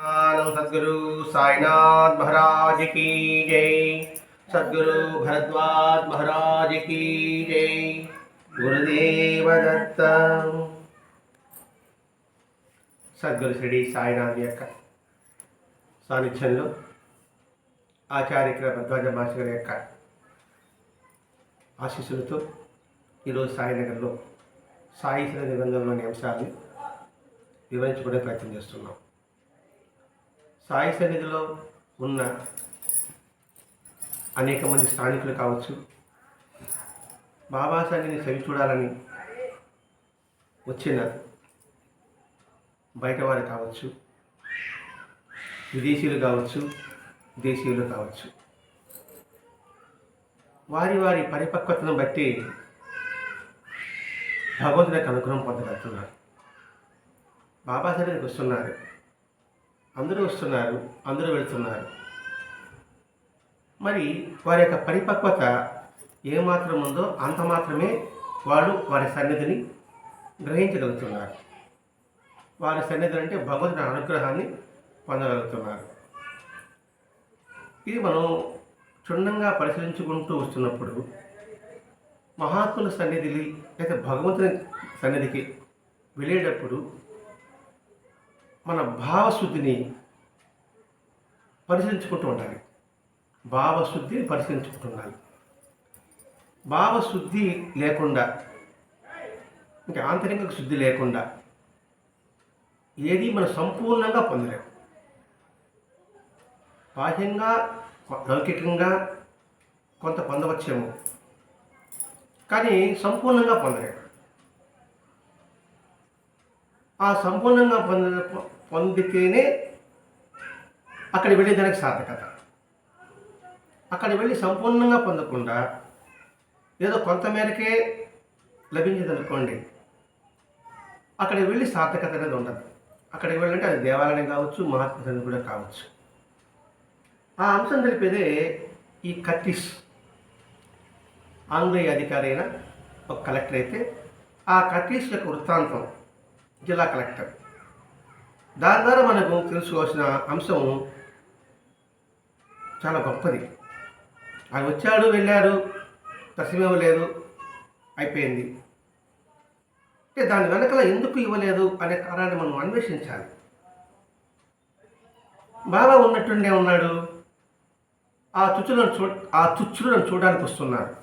आनंद सदगुरु साईनाथ महाराज की जय सदगुरु भरद्वाज महाराज की जय గురుదేవ దత్త సద్గురు శ్రీ సాయినాథ్ యొక్క సాన్నిధ్యంలో ఆచార్య భద్వాజ మాస్టర్ యొక్క ఆశీస్సులతో ఈరోజు సాయినగర్లో సాయి శ్రీ నిబంధనలోని అంశాలని వివరించుకునే ప్రయత్నం చేస్తున్నాం సాయి సన్నిధిలో ఉన్న అనేక మంది స్థానికులు కావచ్చు బాబా సన్నిధిని చవి చూడాలని వచ్చిన బయటవారు కావచ్చు విదేశీయులు కావచ్చు దేశీయులు కావచ్చు. వారి వారి పరిపక్వతను బట్టి భగవంతుని యొక్క అనుగ్రహం పొందగలుగుతున్నారు. బాబా సన్నిధికి వస్తున్నారు. అందరూ వస్తున్నారు అందరూ వెళ్తున్నారు. మరి వారి యొక్క పరిపక్వత ఏమాత్రం ఉందో అంత మాత్రమే వాళ్ళు వారి సన్నిధిని గ్రహించగలుగుతున్నారు. వారి సన్నిధి అంటే భగవంతుని అనుగ్రహాన్ని పొందగలుగుతున్నారు. ఇది మనం క్షుణ్ణంగా పరిశీలించుకుంటూ వస్తున్నప్పుడు మహాత్ముల సన్నిధిని లేదా భగవంతుని సన్నిధికి వెళ్ళేటప్పుడు మన భావశుద్ధిని పరిశీలించుకుంటూ ఉండాలి. భావశుద్ధిని పరిశీలించుకుంటూ ఉండాలి. భావశుద్ధి లేకుండా ఇంకా ఆంతరిక శుద్ధి లేకుండా ఏది మనం సంపూర్ణంగా పొందలేము బాహ్యంగా లౌకికంగా కొంత పొందవచ్చేమో కానీ సంపూర్ణంగా పొందలేము ఆ సంపూర్ణంగా పొంద పొందితేనే అక్కడ వెళ్ళేదానికి సార్థకత. అక్కడ వెళ్ళి సంపూర్ణంగా పొందకుండా ఏదో కొంతమేరకే లభించిందనుకోండి అక్కడికి వెళ్ళి సార్థకత అనేది ఉండదు. అక్కడికి వెళ్ళంటే అది దేవాలయం కావచ్చు మహాత్మ కూడా కావచ్చు. ఆ అంశం తెలిపేదే ఈ కట్టిస్ ఆంగ్లేయ అధికారి అయిన ఒక కలెక్టర్ అయితే ఆ కట్టిస్ యొక్క వృత్తాంతం జిల్లా కలెక్టర్. దాని ద్వారా మనకు తెలుసుకోవాల్సిన అంశం చాలా గొప్పది. ఆయన వచ్చాడు వెళ్ళాడు దర్శనం ఇవ్వలేదు అయిపోయింది. అంటే దాని వెనకల ఎందుకు ఇవ్వలేదు అనే కారణాన్ని మనం అన్వేషించాలి. బాబా ఉన్నట్టుండే ఉన్నాడు. ఆ తుచ్చులను చూ ఆ తుచ్చులను చూడడానికి వస్తున్నారు.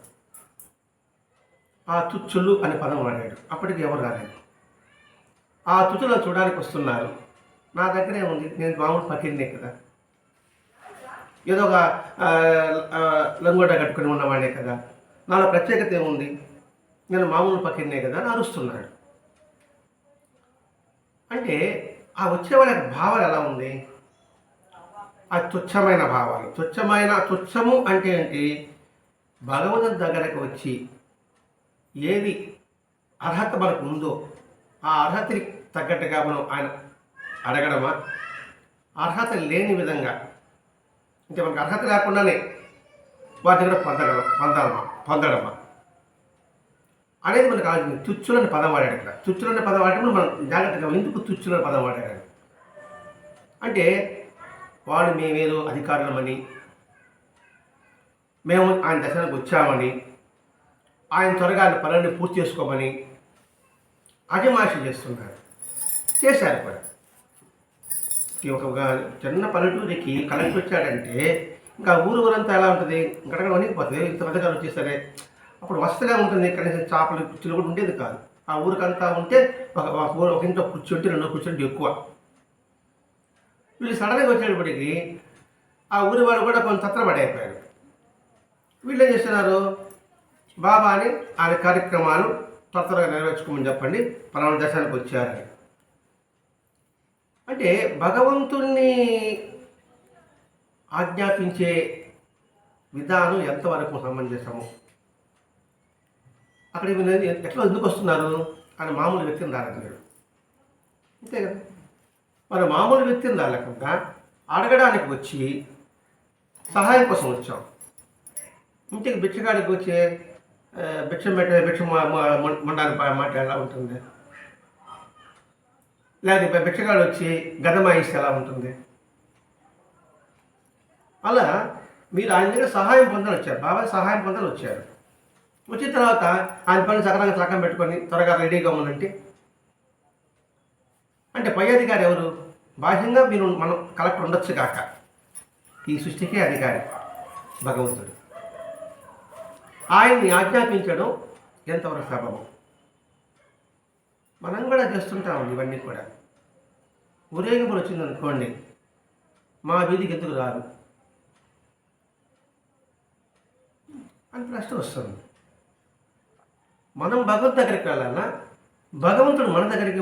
ఆ తుచ్చులు అనే పదం వాడాడు. అప్పటికి ఎవరు రాలేదు. ఆ తుచ్చులను చూడడానికి వస్తున్నారు. నా దగ్గరే ఉంది. నేను మామూలు పకిలినే కదా. ఏదో ఒక లంగోట కట్టుకుని ఉన్నవాడే కదా. నాలో ప్రత్యేకత ఏముంది? నేను మామూలు పకిలినే కదా అని అరుస్తున్నాడు. అంటే ఆ వచ్చేవాళ్ళ భావాలు ఎలా ఉంది? ఆ తుచ్చమైన భావాలు. తుచ్చమైన తుచ్చము అంటే ఏంటి? భగవంతుని దగ్గరకు వచ్చి ఏది అర్హత మనకు ఉందో ఆ అర్హతకి తగ్గట్టుగా మనం ఆయన అడగడమా? అర్హత లేని విధంగా. అంటే మనకు అర్హత లేకుండానే వాటి దగ్గర పొందగల పొందాలమా? పొందడమా? అనేది మనకు ఆలోచన. తుచ్చులని పదం వాడాడు ఇక్కడ. తుచ్చులన్న పదం వాడేటప్పుడు మనం జాగ్రత్తగా ఎందుకు తుచ్చులని పదం వాడాడు అంటే వాడు మేమేదో అధికారులమని మేము ఆయన దర్శనానికి వచ్చామని ఆయన త్వరగా ఆయన పనులను పూర్తి చేసుకోమని అజమాషి చేస్తున్నారు. చేశారు కూడా. ఒక చిన్న పల్లెటూరికి కలెక్టర్ వచ్చాడంటే ఇంకా ఊరు ఊరంతా ఎలా ఉంటుంది? గడగడ వణికిపోతుంది. ఇంత పెద్దగా వచ్చేసరే అప్పుడు వస్తగా ఉంటుంది. కనీసం చేపలు కుర్చీలు కూడా ఉండేది కాదు. ఆ ఊరికంతా ఉంటే ఒక ఊరు ఒక ఇంట్లో కూర్చుంటే రెండో కూర్చుంటే ఎక్కువ. వీళ్ళు సడన్గా వచ్చేటప్పటికి ఆ ఊరి వాళ్ళు కూడా కొంత తత్రపడైపోయారు వీళ్ళు ఏం చేస్తున్నారు? బాబా అని ఆయన కార్యక్రమాలు త్వర త్వరగా నెరవేర్చుకోమని చెప్పండి. పలానా దేశానికి వచ్చారని. అంటే భగవంతుణ్ణి ఆజ్ఞాపించే విధానం ఎంతవరకు సమంజసము? అక్కడ ఎట్లా ఎందుకు వస్తున్నారు? అని మామూలు వ్యక్తిని రాలేదు అంతే కదా? మరి మామూలు వ్యక్తిని రాలేకుండా అడగడానికి వచ్చి సహాయం కోసం వచ్చాం. ఇంటికి భిక్షగాడికి వచ్చే ఆ, పెట్టే భిక్ష మండడానికి మాట ఎలా ఉంటుంది. లేకపోతే బిచ్చగాడు వచ్చి గదమాయిస్తే ఎలా ఉంటుంది? అలా మీరు ఆయన దగ్గర సహాయం పొందని వచ్చారు. బాబా సహాయం పొందని వచ్చారు. వచ్చిన తర్వాత ఆయన పని సకరంగా సకం పెట్టుకొని త్వరగా రెడీగా ఉందంటే అంటే పై అధికారి ఎవరు? బాహ్యంగా మీరు మనం కలెక్టర్ ఉండొచ్చు కాక ఈ సృష్టికే అధికారి భగవంతుడు. ఆయన్ని ఆజ్ఞాపించడం ఎంతవరకు సబబం? మనం కూడా చేస్తుంటాం ఇవన్నీ కూడా. ఊరేగింపులు వచ్చిందనుకోండి మా వీధికి ఎందుకు రారు? అని ప్రశ్న వస్తుంది. మనం భగవంతు దగ్గరికి వెళ్ళాలన్నా భగవంతుడు మన దగ్గరికి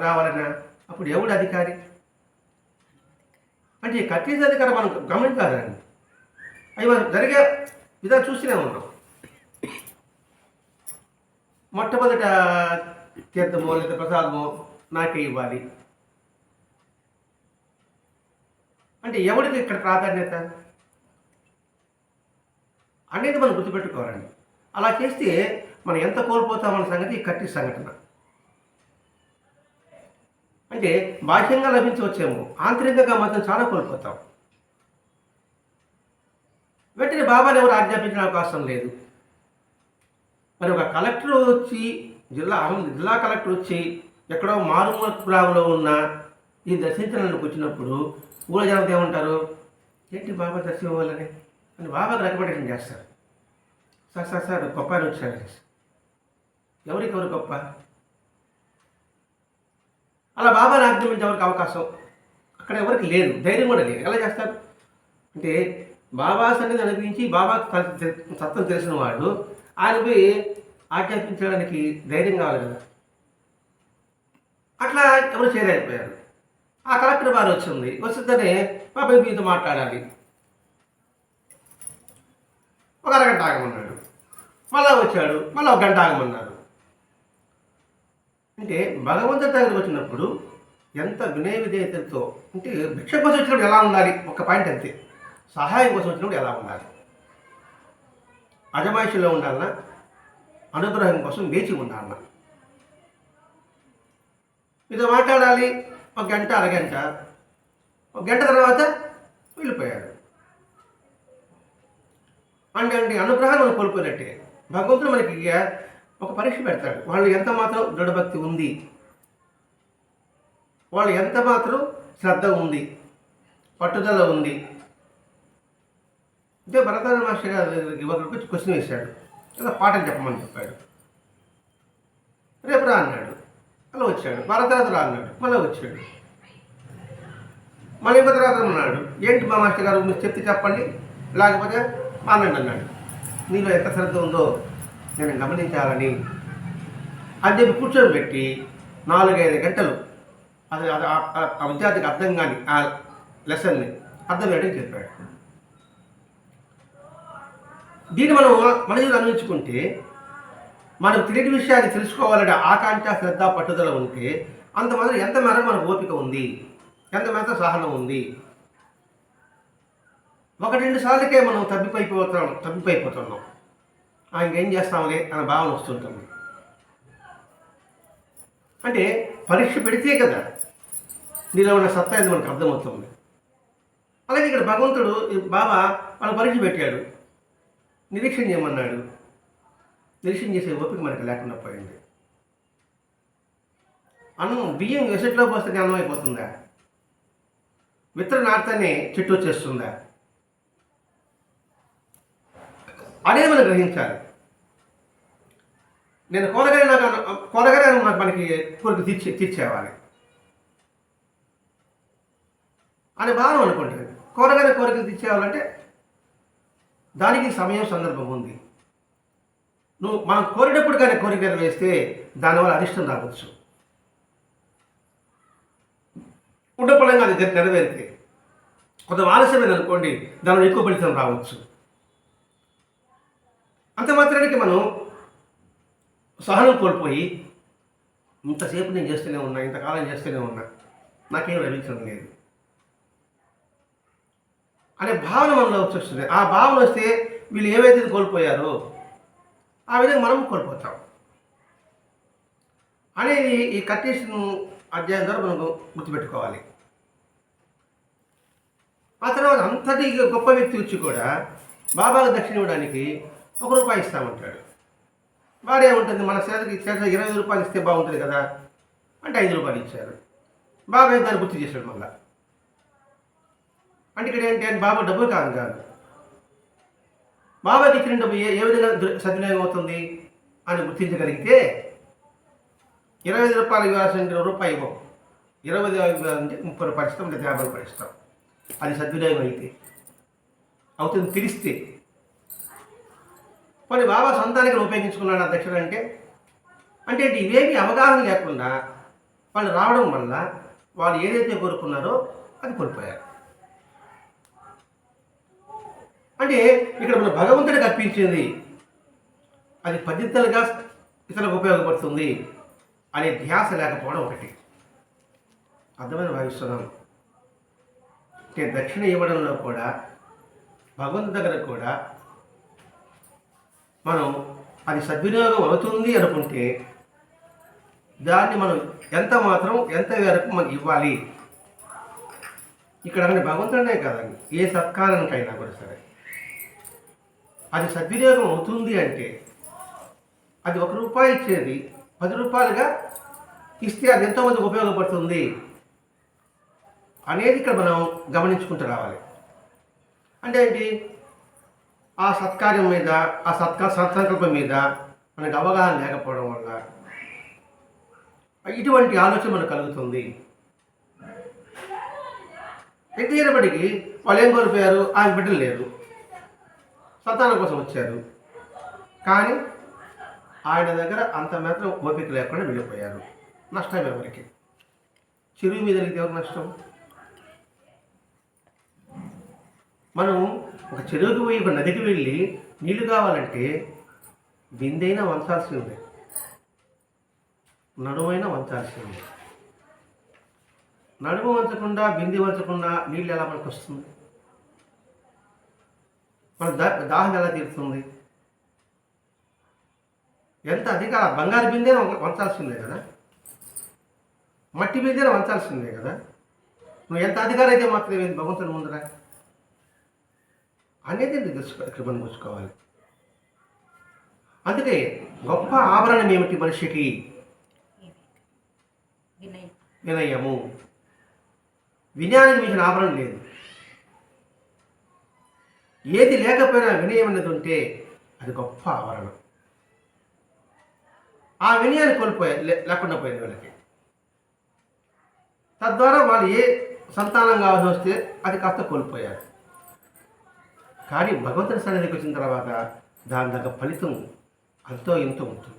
రావాలన్నా అప్పుడు ఎవడు అధికారి? అంటే ఈ కట్టేసి అధికారం మనం గమనించాలండి. అవి మనం జరిగే విధానం చూస్తూనే ఉన్నాం. మొట్టమొదట తీర్థమో లేదా ప్రసాదమో నాకే ఇవ్వాలి. అంటే ఎవరికి ఇక్కడ ప్రాధాన్యత? అనేది మనం గుర్తుపెట్టుకోవాలండి. అలా చేస్తే మనం ఎంత కోల్పోతామన్న సంగతి కట్టి సంఘటన. అంటే బాహ్యంగా లభించవచ్చేమో ఆంతరికంగా మాత్రం చాలా కోల్పోతాం. వెంటనే బాబాని ఎవరు ఆజ్ఞాపించిన అవకాశం లేదు. మరి ఒక కలెక్టర్ వచ్చి జిల్లా అహం- జిల్లా కలెక్టర్ వచ్చి ఎక్కడో మారుమూల గ్రామంలో ఉన్న ఈ దర్శించడానికి వచ్చినప్పుడు ఊళ్ళో జనత ఏమంటారు? ఏంటి బాబా దర్శనం ఇవ్వాలని? అని బాబాకి రికమెండేషన్ చేస్తారు. సార్ సార్ సార్ గొప్ప అని వచ్చారు ఎవరికి ఎవరు గొప్ప? అలా బాబాని ఆజ్ఞాపించే ఎవరికి అవకాశం అక్కడ ఎవరికి లేదు. ధైర్యం కూడా లేదు. ఎలా చేస్తారు? అంటే బాబా సన్నిధి అనిపించి బాబా సత్వం తెలిసిన వాడు ఆయన పోయి ఆజ్ఞాపించడానికి ధైర్యం కావాలి కదా. అట్లా ఎవరు చేయలేకపోయారు. ఆ కలెక్టర్ వారు వచ్చింది. వచ్చిందనే పాప మీతో మాట్లాడాలి. ఒక అరగంట ఆగమన్నాడు. మళ్ళా వచ్చాడు. మళ్ళీ ఒక గంట ఆగమన్నారు అంటే భగవంతుడి దగ్గరికి వచ్చినప్పుడు ఎంత వినయ విధేయతతో అంటే భిక్ష కోసం వచ్చినప్పుడు ఎలా ఉండాలి? ఒక పాయింట్ అంతే. సహాయం కోసం వచ్చినప్పుడు ఎలా ఉండాలి? అజమాయిషిలో ఉండాలన్నా అనుగ్రహం కోసం వేచి ఉన్నాను. మీతో మాట్లాడాలి. ఒక గంట అరగంట. ఒక గంట తర్వాత వెళ్ళిపోయాడు అంటే అంటే అనుగ్రహాన్ని మనం కోల్పోయినట్టే. భగవంతుడు మనకి ఒక పరీక్ష పెడతాడు. వాళ్ళు ఎంత మాత్రం దృఢభక్తి ఉంది. వాళ్ళు ఎంత మాత్రం శ్రద్ధ ఉంది. పట్టుదల ఉంది. అంటే భరతాన మాస్టర్ గారు ఒకరికి క్వశ్చన్ వేశాడు. ఏదో పాఠం చెప్పమని చెప్పాడు. రేపు రా అన్నాడు. అలా వచ్చాడు. మరో రా అన్నాడు. మళ్ళీ వచ్చాడు. మళ్ళీ ఇంకో అన్నాడు. ఏంటి మా మాస్టర్ గారు మీరు చెప్తే చెప్పండి. లేకపోతే మానండి అన్నాడు. నీలో ఎంత శ్రద్ధ ఉందో నేను గమనించాలని. అని చెప్పి కూర్చొని పెట్టి నాలుగైదు గంటలు అది అది ఆ- విద్యార్థికి అర్థం కానీ ఆ లెసన్ని అర్థం చేయడం చెప్పాడు. దీన్ని మనం మన జీవితం అన్వించుకుంటే మనకు తెలియని విషయాన్ని తెలుసుకోవాలనే ఆకాంక్ష శ్రద్ధ పట్టుదల ఉంటే అంత మాత్రం ఎంత మేరకు మనకు ఓపిక ఉంది? ఎంత మేరకు సహనం ఉంది? ఒకటి రెండు సార్లకే మనం తప్పిపోయిపోతున్నాం తప్పిపోయిపోతున్నాం. ఇంకేం చేస్తాంలే అనే భావన వస్తుంటుంది. అంటే పరీక్ష పెడితే కదా నీలో ఉన్న సత్తా అనేది మనకు అర్థమవుతుంది. అలాగే ఇక్కడ భగవంతుడు బాబా వాళ్ళు పరీక్ష పెట్టాడు. నిరీక్షణ చేయమన్నాడు. నిరీక్షణ చేసే ఓపిక మనకు లేకుండా పోయింది. అన్నం బియ్యం ఎసట్లో పోస్తే అన్నం అయిపోతుందా? విత్తనం నాటితేనే చెట్టు వచ్చేస్తుందా? అనేది మనం గ్రహించాలి. నేను కూరగాయ నాకు అన్న- కూరగాయ నాకు మనకి కోరిక తీర్చే తీర్చేవాలి అని బాగా అనుకుంటుంది కూరగాయల కోరికలు తీర్చేవాలంటే దానికి సమయం సందర్భం ఉంది. నువ్వు మనం కోరినప్పుడు కానీ కోరికలు వేస్తే దానివల్ల అరిష్టం రావచ్చు. ఉండపడంగా అది నెరవేరితే కొంత ఆలస్యమైన అనుకోండి దానిలో ఎక్కువ ఫలితం రావచ్చు. అంత మాత్రానికి మనం సహనం కోల్పోయి ఇంతసేపు నేను చేస్తూనే ఉన్నా ఇంతకాలం చేస్తూనే ఉన్నా నాకేం లభించడం లేదు. అనే భావన మనలో వచ్చేస్తుంది. ఆ భావన వస్తే వీళ్ళు ఏవైతే కోల్పోయారో ఆ విధంగా మనం కోల్పోతాం. అనేది ఈ కట్టేసిన అధ్యాయం ద్వారా మనం గుర్తుపెట్టుకోవాలి. ఆ తర్వాత అంతటి గొప్ప వ్యక్తి వచ్చి కూడా బాబాకు దక్షిణ ఇవ్వడానికి ఒక రూపాయి ఇస్తామంటాడు. వారు ఏముంటుంది? మన చేతికి చేత ఇరవై రూపాయలు ఇస్తే బాగుంటుంది కదా అంటే ఐదు రూపాయలు ఇచ్చారు. బాబాయ్ దాన్ని గుర్తు చేశాడు మళ్ళీ. అంటే ఇక్కడ ఏంటి అంటే బాబా డబ్బులు కాదు కాదు. బాబాకి ఇచ్చిన డబ్బు ఏ ఏ విధంగా సద్వినియోగం అవుతుంది అని గుర్తించగలిగితే ఇరవై ఐదు రూపాయలు ఇవ్వాల్సిన రూపాయి ఇవ్వం. ఇరవై ఐదు అంటే ముప్పై రూపాయలు ఇస్తాం లేదా యాభై రూపాయలు ఇస్తాం. అది సద్వినియోగం అయితే. అవుతుంది తెలిస్తే కొన్ని బాబా సొంతానికి ఉపయోగించుకున్నాడు అధ్యక్షుడు దక్షిణ అంటే? అంటే ఇవేమి అవగాహన లేకుండా వాళ్ళు రావడం వల్ల వాళ్ళు ఏదైతే కోరుకున్నారో అది కోల్పోయారు. అంటే ఇక్కడ మన భగవంతుడికి అర్పించింది అది పద్ధతులుగా ఇతరులకు ఉపయోగపడుతుంది అనే ధ్యాస లేకపోవడం ఒకటి. అర్థమైన భావిస్తున్నాం అంటే దక్షిణ ఇవ్వడంలో కూడా భగవంతు దగ్గర కూడా మనం అది సద్వినియోగం అవుతుంది అనుకుంటే దాన్ని మనం ఎంత మాత్రం ఎంత వరకు మనం ఇవ్వాలి? ఇక్కడ అన్ని భగవంతుడే కదండి. ఏ సత్కారానికైనా కూడా సరే. అది సద్వినియోగం అవుతుంది అంటే అది ఒక రూపాయి ఇచ్చేది పది రూపాయలుగా ఇస్తే అది ఎంతోమందికి ఉపయోగపడుతుంది అనేది ఇక్కడ మనం గమనించుకుంటూ రావాలి. అంటే ఏంటి? ఆ సత్కార్యం మీద ఆ సత్కార సత్సంకల్పం మీద మనకు అవగాహన లేకపోవడం వల్ల ఇటువంటి ఆలోచన మనకు కలుగుతుంది. ఎంత అయినప్పటికీ వాళ్ళు ఏం కోల్పోయారు? ఆయన బిడ్డలు లేదు సంతానం కోసం వచ్చారు. కానీ ఆయన దగ్గర అంత మాత్రం ఓపిక లేకుండా వెళ్ళిపోయారు. నష్టం ఎవరికి? చెరువు మీద వెళ్తే ఎవరు నష్టం? మనం ఒక చెరువుకి పోయి ఒక నదికి వెళ్ళి నీళ్ళు కావాలంటే బిందైనా వంచాల్సిందే నడుమైనా వంచాల్సిందే నడుము వంచకుండా బింది వంచకుండా నీళ్ళు ఎలా మనకు వస్తుంది? మన దా దాహం ఎలా తీరుతుంది ఎంత అధిక బంగారు బిందె వంచాల్సిందే కదా? మట్టి బిందెన వంచాల్సిందే కదా? నువ్వు ఎంత అధికారం అయితే మాత్రం ఏంది భగవంతుని ముందర? అనేది తెలుసుకో ఇక్కడ మనం చూసుకోవాలి అందుకే గొప్ప ఆభరణం ఏమిటి మనిషికి? వినయ్. వినయము. వినయానికి మించిన ఆభరణం లేదు. ఏది లేకపోయినా వినయం అనేది ఉంటే అది గొప్ప ఆవరణం. ఆ వినయాన్ని కోల్పోయారు లే- లేకుండా పోయింది వీళ్ళకి. తద్వారా వాళ్ళు ఏ సంతానం కావాల్సి వస్తే అది కాస్త కోల్పోయారు. కానీ భగవంతుని సన్నిధికి వచ్చిన తర్వాత దాని దగ్గర ఫలితం అంతో ఇంతో ఉంటుంది.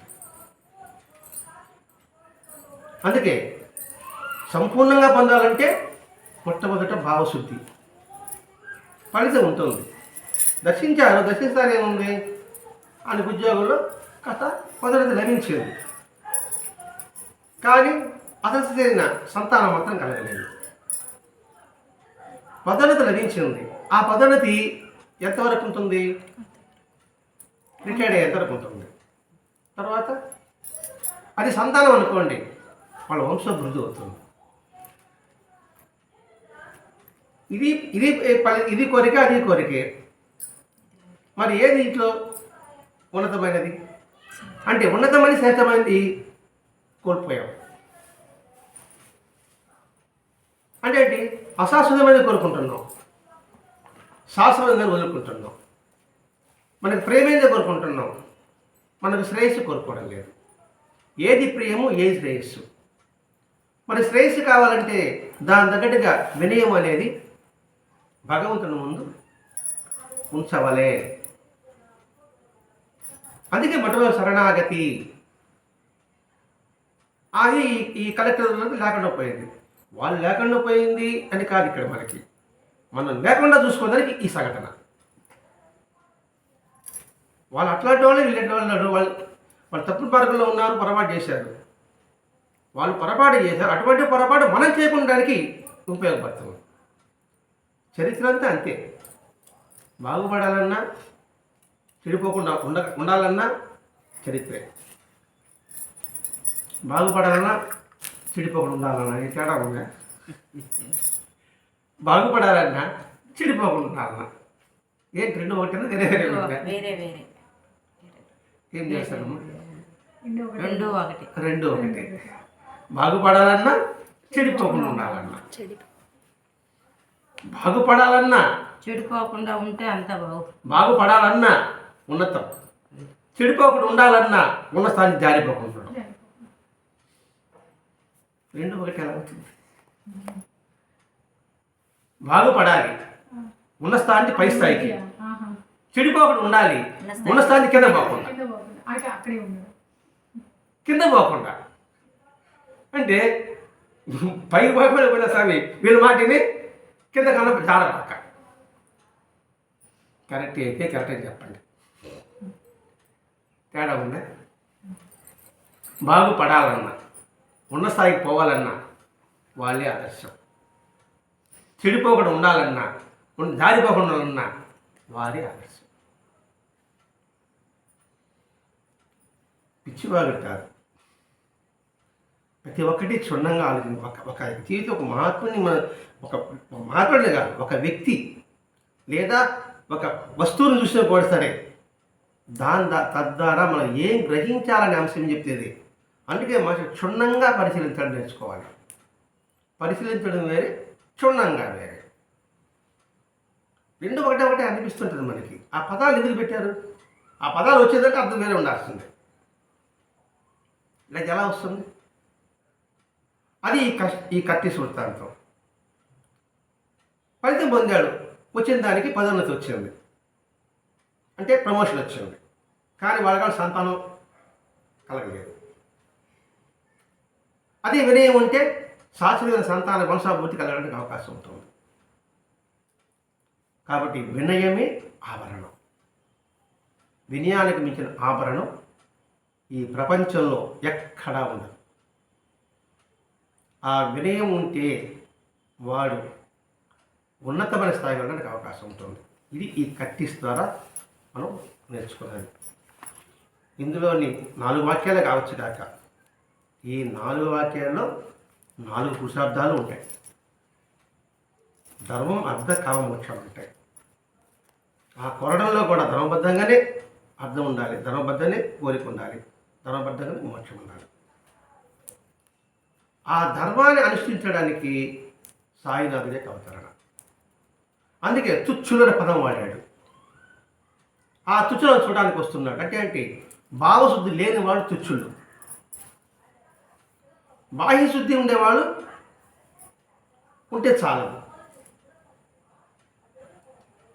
అందుకే సంపూర్ణంగా పొందాలంటే మొట్టమొదట భావశుద్ధి. ఫలితం ఉంటుంది. దర్శించారు దర్శిస్తారు ఏముంది అని ఉద్యోగంలో కథ కొందరికి లభించింది కానీ అతను చేరిన సంతానం మాత్రం కలగలేదు. పదోన్నతి లభించింది. ఆ పదోన్నతి ఎంతవరకు ఉంటుంది? రిటైర్డ్ ఎంతవరకు ఉంటుంది? తర్వాత అది సంతానం అనుకోండి వాళ్ళ వంశవృద్ధి అవుతుంది. ఇది ఇది ఇది కోరిక అది కోరికే. మరి ఏది ఇంట్లో ఉన్నతమైనది? అంటే ఉన్నతమైన శ్రేష్టమైనది కోల్పోయాం. అంటే ఏంటి? అశాశ్వతమైనది కోరుకుంటున్నాం. శాశ్వతంగా వదులుకుంటున్నాం. మనకు ప్రేమేందే కోరుకుంటున్నాం. మనకు శ్రేయస్సు కోరుకోవడం లేదు. ఏది ప్రియము ఏది శ్రేయస్సు? మరి శ్రేయస్సు కావాలంటే దాని తగ్గట్టుగా వినయం అనేది భగవంతుని ముందు ఉంచవలే. అందుకే మొట్టమొదటి శరణాగతి. అది ఈ- ఈ కలెక్టర్లకు లేకుండా పోయింది. వాళ్ళు లేకుండా పోయింది అని కాదు ఇక్కడ మనకి. మనం లేకుండా చూసుకోవడానికి ఈ సంఘటన. వాళ్ళు అట్లాంటి వాళ్ళు వీళ్ళంటి వాళ్ళు ఉన్నారు. వాళ్ళు వాళ్ళు తప్పుడు మార్గంలో ఉన్నారు పొరపాటు చేశారు. వాళ్ళు పొరపాటు చేశారు. అటువంటి పొరపాటు మనం చేయకుండానికి ఉపయోగపడుతుంది. చరిత్ర అంతా అంతే. బాగుపడాలన్నా చెడిపోకుండా ఉండ ఉండాలన్నా చరిత్రే. బాగుపడాలన్నా చెడిపోకుండా ఉండాలన్నా ఈ తేడా ఉందా? బాగుపడాలన్నా చెడిపోకుండా ఉండాలన్నా. ఏంటి రెండు ఒకటి వేరే? వేరే వేరే ఏం చేస్తారమ్మా? రెండు ఒకటి. రెండు ఒకటి. బాగుపడాలన్నా చెడిపోకుండా ఉండాలన్నా. బాగుపడాలన్నా చెడిపోకుండా ఉంటే అంత బాగు బాగుపడాలన్నా ఉన్నతం. చెడిపోకుండా ఉండాలన్నా ఉన్న స్థానికి జారిపోకుండా ఉండడం. రెండు ఒకటి ఎలా అవుతుంది? బాగుపడాలి. ఉన్న స్థానికి పై స్థాయికి. చెడిపోకుండా ఉండాలి. ఉన్న స్థానికి కింద పోకుండా. కింద పోకుండా. అంటే పైకి పోయిపోయిన పోయిన స్వామి వీళ్ళ మాటిని కింద కన్నా జారబాక కరెక్ట్ అయితే కరెక్ట్ అని చెప్పండి. తేడా ఉందా? బాగుపడాలన్నా ఉన్న స్థాయికి పోవాలన్నా వాళ్ళే ఆదర్శం. చెడిపోకుండా ఉండాలన్నా దారిపోకుండా ఉన్నా వారి ఆదర్శం. పిచ్చివాగుడు కాదు. ప్రతి ఒక్కటి క్షుణ్ణంగా ఆలోచించి ఒక ఒక జీవితం ఒక మహాత్ముని మన ఒక ఒక మహాత్ముడే కాదు ఒక వ్యక్తి లేదా ఒక వస్తువును చూసిన కూడా సరే దాని తద్వారా మనం ఏం గ్రహించాలనే అంశం చెప్తేది అందుకే మనిషి క్షుణ్ణంగా పరిశీలించడం నేర్చుకోవాలి. పరిశీలించడం వేరే క్షుణ్ణంగా వేరే. రెండు ఒకటే ఒకటే అనిపిస్తుంటుంది మనకి. ఆ పదాలు ఎందుకు పెట్టారు? ఆ పదాలు వచ్చేదంటే అర్థం వేరే ఉండాల్సింది. ఇలా ఎలా వస్తుంది? అది ఈ కష్ ఈ కత్తి వృత్తాంతం ఫలితం పొందాడు. వచ్చిన దానికి పదోన్నతి వచ్చింది. అంటే ప్రమోషన్ వచ్చింది. కానీ వాళ్ళకి సంతానం కలగలేదు. అదే వినయం ఉంటే శాశ్వతమైన సంతాన వంశాభివృద్ధి కలగడానికి అవకాశం ఉంటుంది. కాబట్టి వినయమే ఆభరణం. వినయానికి మించిన ఆభరణం ఈ ప్రపంచంలో ఎక్కడా ఉండదు. ఆ వినయం ఉంటే వాడు ఉన్నతమైన స్థాయికి వెళ్ళడానికి అవకాశం ఉంటుంది. ఇది ఈ కట్టిస్ ద్వారా మనం నేర్చుకోవాలి ఇందులోని నాలుగు వాక్యాలే కావచ్చు కాక ఈ నాలుగు వాక్యాల్లో నాలుగు పురుషార్థాలు ఉంటాయి. ధర్మం అర్థ కామ ఉంటాయి ఆ కొరడంలో కూడా ధర్మబద్ధంగానే అర్థం ఉండాలి. ధర్మబద్ధంగానే కోరిక ఉండాలి. ధర్మబద్ధంగానే మోక్షం ఉండాలి. ఆ ధర్మాన్ని అనుష్ఠించడానికి సాయినాథుడే అవతరణ అందుకే తుచ్చులని పదం వాడాడు. ఆ తుచ్చులను చూడడానికి వస్తున్నాడు. అంటే ఏంటి? భావశుద్ధి లేని వాడు తుచ్చుడు. బాహ్యశుద్ధి ఉండేవాడు ఉంటే చాలు.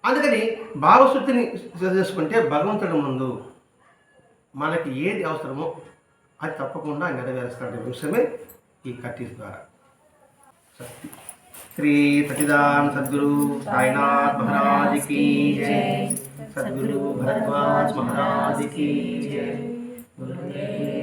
అందుకని భావశుద్ధిని చేసుకుంటే భగవంతుడి ముందు మనకి ఏది అవసరమో అది తప్పకుండా నెరవేరుస్తాడు అంశమే ఈ కట్టి ద్వారా. శ్రీ సచిదాన్ సద్గురు సాయినాథ్ మహారాజ్ జై. सदगुरु भरद्वाज महाराज की जय। गुरुदेव